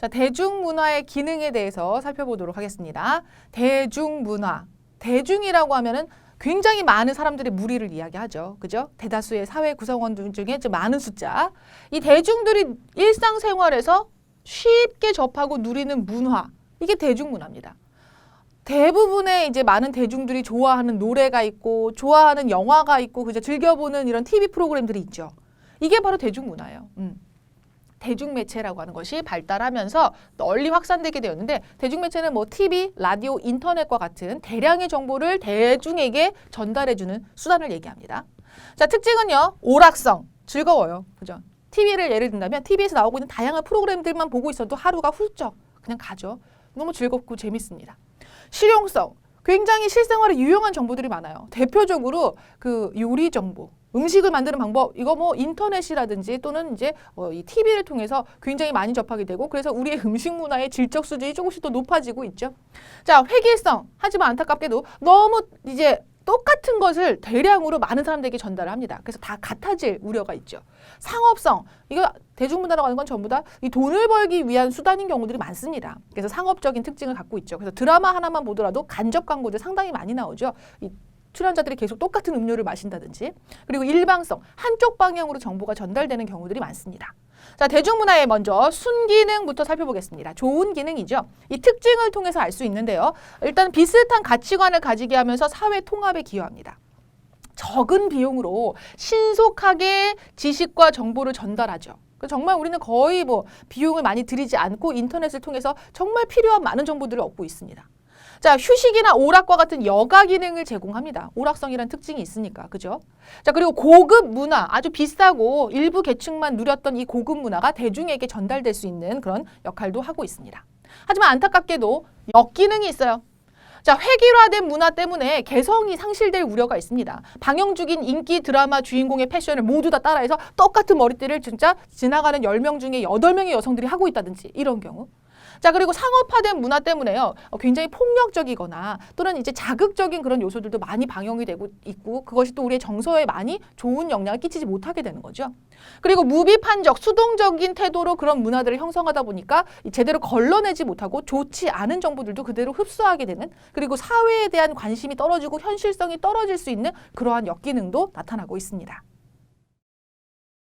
자, 대중문화의 기능에 대해서 살펴보도록 하겠습니다. 대중문화. 대중이라고 하면은 굉장히 많은 사람들의 무리를 이야기하죠. 그죠? 대다수의 사회 구성원 중에 좀 많은 숫자. 이 대중들이 일상생활에서 쉽게 접하고 누리는 문화. 이게 대중문화입니다. 대부분의 이제 많은 대중들이 좋아하는 노래가 있고 좋아하는 영화가 있고 그저 즐겨보는 이런 TV 프로그램들이 있죠. 이게 바로 대중문화예요. 음. 대중매체라고 하는 것이 발달하면서 널리 확산되게 되었는데 대중매체는 뭐 TV, 라디오, 인터넷과 같은 대량의 정보를 대중에게 전달해주는 수단을 얘기합니다. 자 특징은요 오락성 즐거워요, 그죠? TV를 예를 든다면 TV에서 나오고 있는 다양한 프로그램들만 보고 있어도 하루가 훌쩍 그냥 가죠. 너무 즐겁고 재밌습니다. 실용성 굉장히 실생활에 유용한 정보들이 많아요. 대표적으로 그 요리 정보, 음식을 만드는 방법 이거 뭐 인터넷이라든지 또는 이제 어, 이 TV를 통해서 굉장히 많이 접하게 되고 그래서 우리의 음식 문화의 질적 수준이 조금씩 더 높아지고 있죠. 자 획일성 하지만 안타깝게도 너무 이제 똑같은 것을 대량으로 많은 사람들에게 전달을 합니다. 그래서 다 같아질 우려가 있죠. 상업성 이거 대중문화라고 하는 건 전부 다 이 돈을 벌기 위한 수단인 경우들이 많습니다. 그래서 상업적인 특징을 갖고 있죠. 그래서 드라마 하나만 보더라도 간접 광고들 상당히 많이 나오죠. 이 출연자들이 계속 똑같은 음료를 마신다든지 그리고 일방성 한쪽 방향으로 정보가 전달되는 경우들이 많습니다. 자 대중문화의 먼저 순기능부터 살펴보겠습니다. 좋은 기능이죠. 이 특징을 통해서 알 수 있는데요. 일단 비슷한 가치관을 가지게 하면서 사회 통합에 기여합니다. 적은 비용으로 신속하게 지식과 정보를 전달하죠. 그 정말 우리는 거의 뭐 비용을 많이 들이지 않고 인터넷을 통해서 정말 필요한 많은 정보들을 얻고 있습니다. 자, 휴식이나 오락과 같은 여가 기능을 제공합니다. 오락성이란 특징이 있으니까. 그죠? 자, 그리고 고급 문화, 아주 비싸고 일부 계층만 누렸던 이 고급 문화가 대중에게 전달될 수 있는 그런 역할도 하고 있습니다. 하지만 안타깝게도 역기능이 있어요. 자, 획일화된 문화 때문에 개성이 상실될 우려가 있습니다. 방영 중인 인기 드라마 주인공의 패션을 모두 다 따라해서 똑같은 머리띠를 진짜 지나가는 10명 중에 8명의 여성들이 하고 있다든지 이런 경우. 자, 그리고 상업화된 문화 때문에요. 어, 굉장히 폭력적이거나 또는 이제 자극적인 그런 요소들도 많이 방영이 되고 있고 그것이 또 우리의 정서에 많이 좋은 영향을 끼치지 못하게 되는 거죠. 그리고 무비판적, 수동적인 태도로 그런 문화들을 형성하다 보니까 이 제대로 걸러내지 못하고 좋지 않은 정보들도 그대로 흡수하게 되는 그리고 사회에 대한 관심이 떨어지고 현실성이 떨어질 수 있는 그러한 역기능도 나타나고 있습니다.